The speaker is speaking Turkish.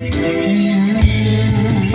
Müzik